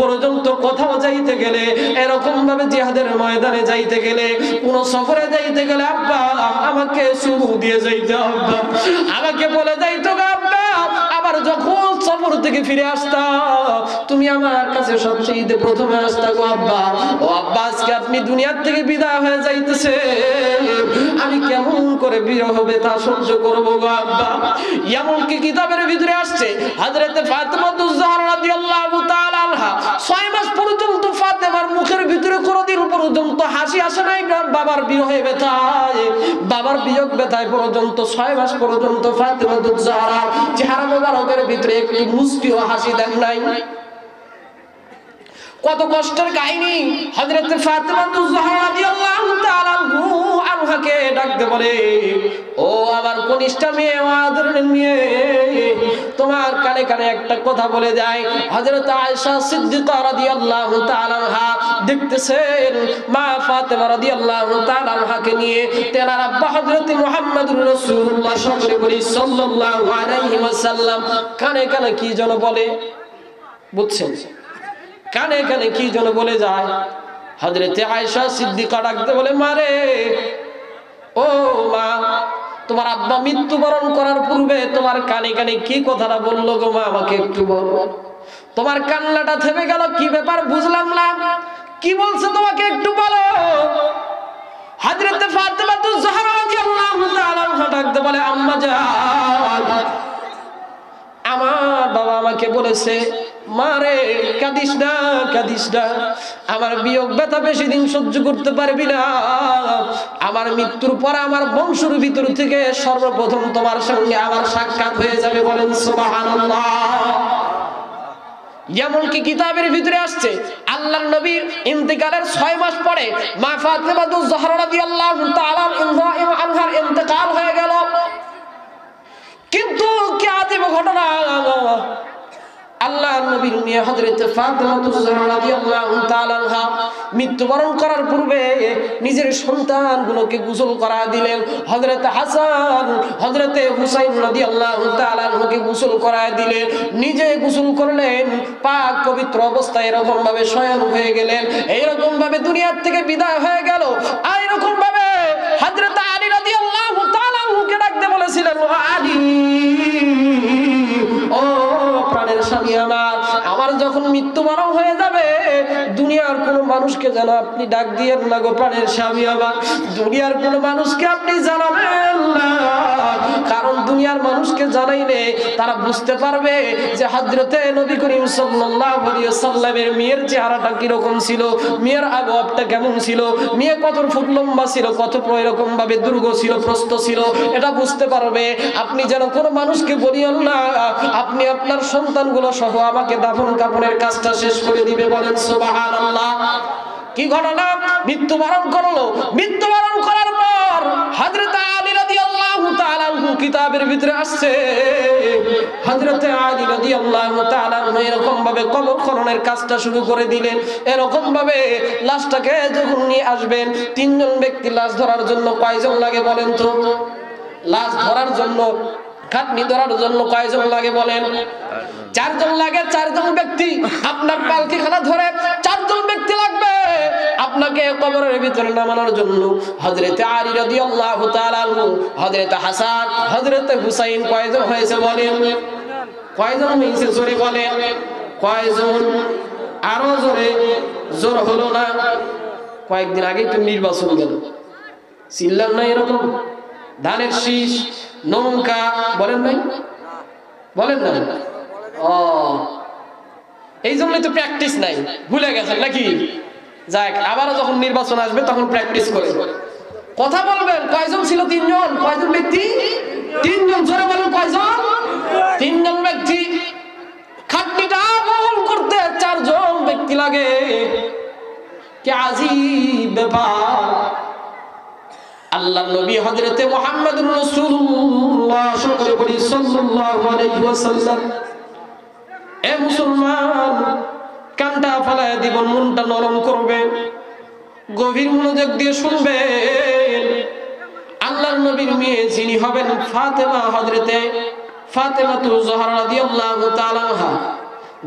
পর্যন্ত কোথাও যাইতে গেলে এরকম ভাবে জিহাদের ময়দানে যাইতে গেলে, কোন সফরে যাইতে গেলে, আব্বা, আমাকে শুরু দিয়ে যাইতে আব্বা আমাকে বলে যাইতো আব্বা, আবার যখন সফর থেকে ফিরে আসতাম তুমি আমার কাছে সবচেয়ে প্রথমে আসতা গো আব্বা। ও আব্বা, আজকে আপনি দুনিয়ার থেকে বিদায় হয়ে যাইতেছে। আমি কেমন করে বিরহ হবে তা সহ্য করব গো আব্বা। এমনকি কিতাবের ভিতরে আসছে, হাজরাতে জাহরা পর্যন্ত হাসি আসে নাই বাবার বিরহে ব্যথায়। বাবার বিয়োগ ব্যথায় পর্যন্ত, ছয় মাস পর্যন্ত চেহারা মোবারকের ভিতরে একটি হাসি দেন নাই। কত কষ্টের কাহিনী, হযরত জাহরা রাদিয়াল্লাহু তাআলা আনহাকে ডাকতে বলে, ও আমার কনিষ্ঠ মেয়ে আদরের মেয়ে। তোমার কানে কানে একটা কথা বলে যায় হযরত আয়েশা সিদ্দিকা রাদিয়াল্লাহু তাআলা দেখতেছেন, মা ফাতেমা রাদিয়াল্লাহু তাআলা নিয়ে আব্বা হযরত মুহাম্মদুর রাসূলুল্লাহ সকলে বলি, সাল্লাল্লাহু আলাইহি ওয়াসাল্লাম। কানে কানে কি যেন বলে, বুঝছেন? কানে কানে কি যেন বলে যায়। হজরতে আয়সা সিদ্দিকা ডাকতে বলে মারে ও মা তোমার আব্বা মৃত্যুবরণ করার পূর্বে তোমার কানে কানে কি কথাটা বলল গো মা, আমাকে একটু বলো। তোমার কান্নাটা থেমে গেল, কি ব্যাপার বুঝলাম না। কি বলছে তোমাকে একটু বলো। তো বলে, আম্মা আমার বাবা আমাকে বলেছে মারে, কাঁদিস না কাঁদিস না। আমার বিয়োগ ব্যথা বেশি দিন সহ্য করতে পারবি না। আমার মৃত্যুর পর আমার বংশের ভিতর থেকে সর্বপ্রথম তোমার সঙ্গে আমার সাক্ষাৎ হয়ে যাবে বলেন সুবহানাল্লাহ। এমনকি কিতাবের ভিতরে আসছে আল্লাহ নবীর ইন্তেকালের ছয় মাস পরে মা ফাতেমাতুজ জাহরা রাদিয়াল্লাহু তাআলা আনহার ইন্তেকাল হয়ে গেল। কিন্তু কি আজীব ঘটনা? আল্লাহ মৃত্যুবরণ করার পূর্বে নিজের সন্তানগুলোকে গোসল করা দিলেন। হযরত হাসান, হযরত হুসাইন তাআলা আনহুকে গোসল করা দিলেন। নিজে গোসল করলেন, পাক পবিত্র অবস্থায় এরকম ভাবে শয়ন হয়ে গেলেন। এইরকম ভাবে দুনিয়ার থেকে বিদায় হয়ে গেল। আর এরকম ভাবে হযরত আলী রাদিয়াল্লাহু তাআলা আনহুকে ডাকতে বলেছিলেন আলী প্রাণের স্বামী আমার আমার যখন মৃত্যুবরণ হয়ে যাবে, দুনিয়ার কোন মানুষকে যেন আপনি ডাক দিয়েন না গো প্রাণের স্বামী আমার দুনিয়ার কোন মানুষকে আপনি জানাবেন না। কারণ দুনিয়ার মানুষকে জানাইলে তারা বুঝতে পারবে যে হাজরতে নবী করিম সাল্লামের মেয়ের চেহারাটা কীরকম ছিল, মেয়ের আবহাওয়াটা কেমন ছিল, মেয়ে কত ফুট লম্বা ছিল, কত এরকম ভাবে দুর্গ ছিল প্রস্ত ছিল, এটা বুঝতে পারবে। আপনি যেন কোনো মানুষকে বলিয়েন না, আপনি আপনার সন্তানগুলো সহ আমাকে দাফন কাপড়ের কাজটা শেষ করে দিবে বলেন, সুবহানাল্লাহ। কি ঘটনা? মৃত্যুবরণ করল। মৃত্যুবরণ করার পর হযরত আলী রাদিয়াল্লাহু তাআলা কিতাবের ভিতরে আসছে। হযরত আলী রাদিয়াল্লাহু তাআলা এরকম ভাবে কবর খননের কাজটা শুরু করে দিলেন। এরকম ভাবে লাশটাকে যখন নিয়ে আসবেন, তিনজন ব্যক্তি লাশ ধরার জন্য কয়জন লাগে বলেন তো? লাশ ধরার জন্য খাটনি ধরার জন্য কয়জন লাগে বলেন? চারজন লাগে, চারজন ব্যক্তি। আপনার পালকি খানা ধরে চারজন ব্যক্তি লাগবে। আপনাকে কবরের ভিতরে নামানোর জন্য হুসাইন হয়েছে হয়েছে জোরে জোরে, জোর হলো না? কয়েকদিন আগেই তো নির্বাচন গেল। চিল্লান না এরকম? ধানের শীষ? নৌকা বলেন নাই? বলেন না ও। এই জন্যই তো প্র্যাকটিস নাই। ভুলে গেছেন নাকি? যাক, আবারও যখন নির্বাচন আসবে তখন প্র্যাকটিস করে। কথা বলবেন, কয়জন ছিল তিনজন? কয়জন ব্যক্তি? তিনজন। জোরে বলেন, কয়জন? তিনজন ব্যক্তি। খাটনিটা বহন করতে চারজন ব্যক্তি লাগে। কে আজিব ব্যাপার? আল্লাহ নবী আলাইহি ওয়াসাল্লাম। এ মুসলমান, কানটা ফালায় দিব, মনটা নরম করবে, গভীর মনোযোগ দিয়ে শুনবেন। আল্লাহর নবীর মেয়ে যিনি হবেন ফাতেমা হযরতে ফাতেমা রাদিয়াল্লাহু তাআলা আনহা।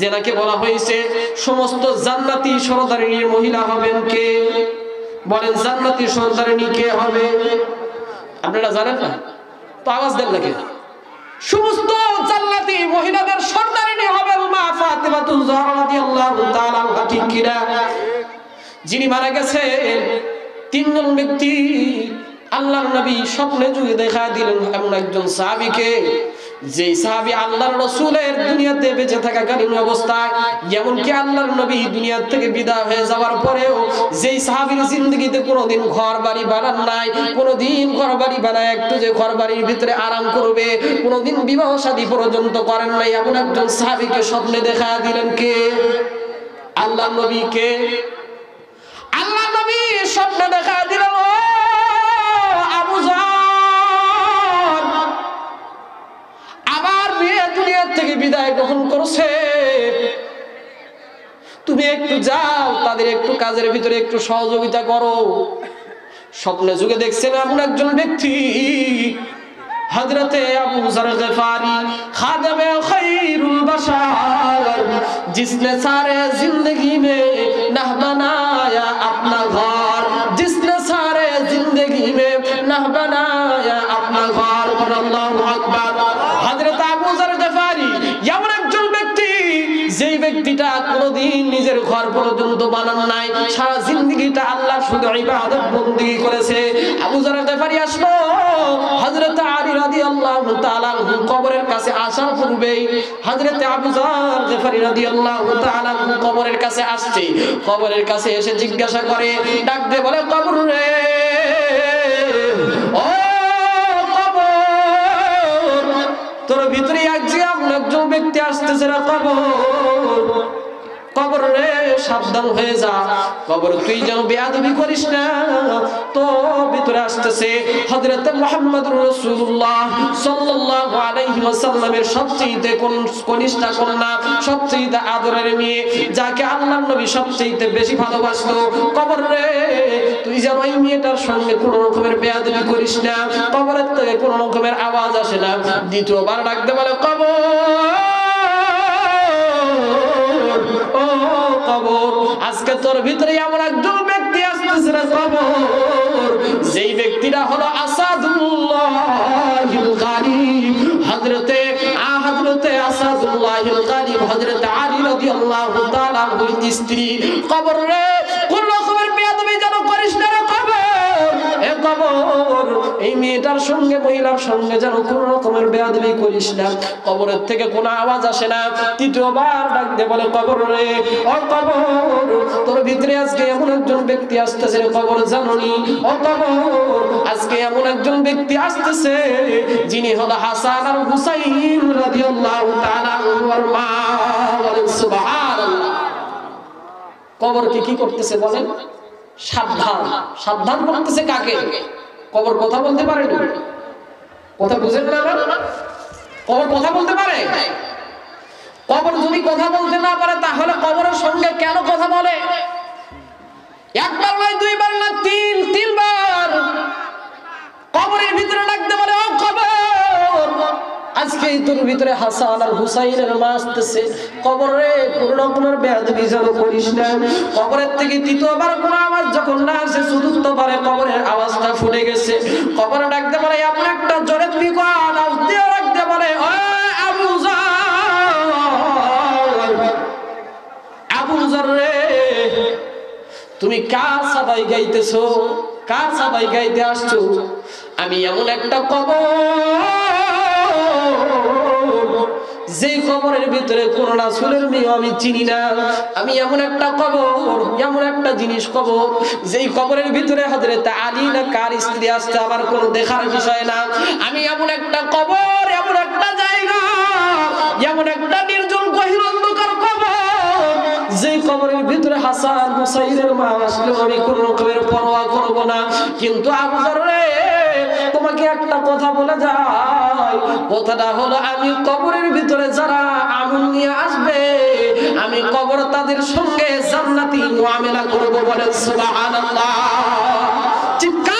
জেনাকে বলা হয়েছে, সমস্ত জান্নাতি সরদারিনীর মহিলা হবেন কে? বলেন জান্নাতি সরদারিনী কে হবে? আপনারা জানেন না, তো আওয়াজ দেন নাকি? সমস্ত জান্নাতি মহিলাদের সরদারিনী হবেন মা ফাতেমাতুল জাহরা রাদিয়াল্লাহু তাআলা ঠিক কিনা? যিনি মারা গেছে, তিনজন ব্যক্তি আল্লাহর নবী স্বপ্নে যুগে দেখা দিলেন এমন একজন সাহাবীকে। যেই সাহাবী আল্লাহর রসুলের দুনিয়াতে বেঁচে থাকাকালীন অবস্থায়, এমনকি আল্লাহর নবী দুনিয়া থেকে বিদায় হয়ে যাওয়ার পরেও যেই সাহাবীর জিন্দগিতে কোনোদিন ঘর বাড়ি বানান নাই, কোনোদিন ঘর বাড়ি বানায় একটু যে ঘর বাড়ির ভিতরে আরাম করবে, কোনোদিন বিবাহ শাদী পর্যন্ত করেন নাই, এমন একজন সাহাবীকে স্বপ্নে দেখা দিলেন কে? আল্লাহ নবীকে আল্লাহ নবী স্বপ্নে দেখা দিলেন যাও, তাদের একটু কাজের ভিতরে একটু সহযোগিতা করো। স্বপ্নে যুগে দেখছেন এমন একজন ব্যক্তি হজরতে আপনা ঘর। জিসনে সারে জিন্দগি মে না বানায়া যেই ব্যক্তিটা কোনোদিন নিজের ঘর পর্যন্ত বানানো নাই, সারা জিন্দগিটা আল্লাহ শুধু ইবাদত বন্দি করেছে। আবু জার গফারি আসলো, হযরত আলী রাদিয়াল্লাহু তাআলা কবরের কাছে আসার পূর্বেই হযরত আবু জার গফারি রাদিয়াল্লাহু তাআলা কবরের কাছে আসছে। কবরের কাছে এসে জিজ্ঞাসা করে, ডাক দিয়ে বলে, কবর রে, ও তোর ভিতরে এক যে এমন একজন ব্যক্তি আসতেছে না কবর। কবর রে সাবধান হয়ে যা। কবর তুই যেন বেয়াদবি করিস না। তো ভিতরে আসতেছে হযরত মুহাম্মদ রাসূলুল্লাহ সাল্লাল্লাহু আলাইহি ওয়াসাল্লামের সবচেয়ে কোন কনিষ্ঠা কন্যা সবচেয়ে আদরের মেয়ে, যাকে আল্লাহর নবী সবচেয়ে বেশি ভালোবাসতো। কবর রে তুই যেন ওই মেয়েটার সঙ্গে কোন রকমের বেয়াদবি করিস না। কবরের থেকে কোন রকমের আওয়াজ আসে না। দ্বিতীয়বার ডাকতে বলে, কবর! ও কবর, আজকে তোর ভিতরে এমন একজন ব্যক্তি আসতেছে রে কবর, যেই ব্যক্তিটা হলো আসাদুল্লাহিল গালিব হযরতে হযরতে আসাদুল্লাহিল গালিব হযরতে আলী রাদিয়াল্লাহু তাআলা স্ত্রী। কবর রে, কোন কবর। এই মেয়েটার সঙ্গে, মহিলার সঙ্গে যেন কোন রকমের বেয়াদবি করিস না। কবরের থেকে আওয়াজ আসে না। তৃতীয়বার বলে, কবর রে কবর, তোর ভিতরে আজকে এমন একজন ব্যক্তি আসতেছে কবর জাননি। কবর, আজকে এমন একজন ব্যক্তি আসতেছে, যিনি হলো হাসান আর হুসাইন রাদিয়াল্লাহু মা। বলেন, সুবহানাল্লাহ। কি করতেছে বলেন? সাবধান। সাবধান করতেছে কাকে? কবর কথা বলতে পারে না? কথা বুঝেন না? কবর কথা বলতে পারে? কবর যদি কথা বলতে না পারে, তাহলে কবরের সঙ্গে কেন কথা বলে? একবার নয়, দুইবার না, তিন, তিনবার। কবরের ভিতরে ডাকতে পারে ও কবর! আজকে তোর ভিতরে হাসান আর হুসাইনের মা আসতেছে। কবরে কোন রকমের বেয়াদবি যেন করিস না। কবরের থেকে তৃতীয়বার কোন আওয়াজ যখন না আসে চতুর্থবারে কবরের আওয়াজটা ফুটে গেছে। কবরে ডাকতে পারে এমন একটা জোরে কোন আওয়াজ দিয়ে পারে তুমি কার সাদাই গাইতেছো? কার সাদাই গাইতে আসছো? আমি এমন একটা কবর যে কবরের ভিতরে কোন রাসূলের মেয়ে আমি চিনি না। আমি এমন একটা কবর এমন একটা জিনিস কবর যেই কবরের ভিতরে হযরত আলী না কার স্ত্রী আসছে আমার কোনো দেখার বিষয় না। আমি এমন একটা কবর এমন একটা জায়গা, এমন একটা নির্জন গহীর অন্ধকার কবর যেই কবরের ভিতরে হাসান হুসাইনের মা আসলে আমি কোন রকমের পরোয়া করব না। কিন্তু আবু রে কথাটা হলো, আমি কবরের ভিতরে যারা আগুন নিয়ে আসবে, আমি কবর তাদের সঙ্গে জান্নাতি মোয়ামেলা করব বলে সুবহানাল্লাহ। চিৎকার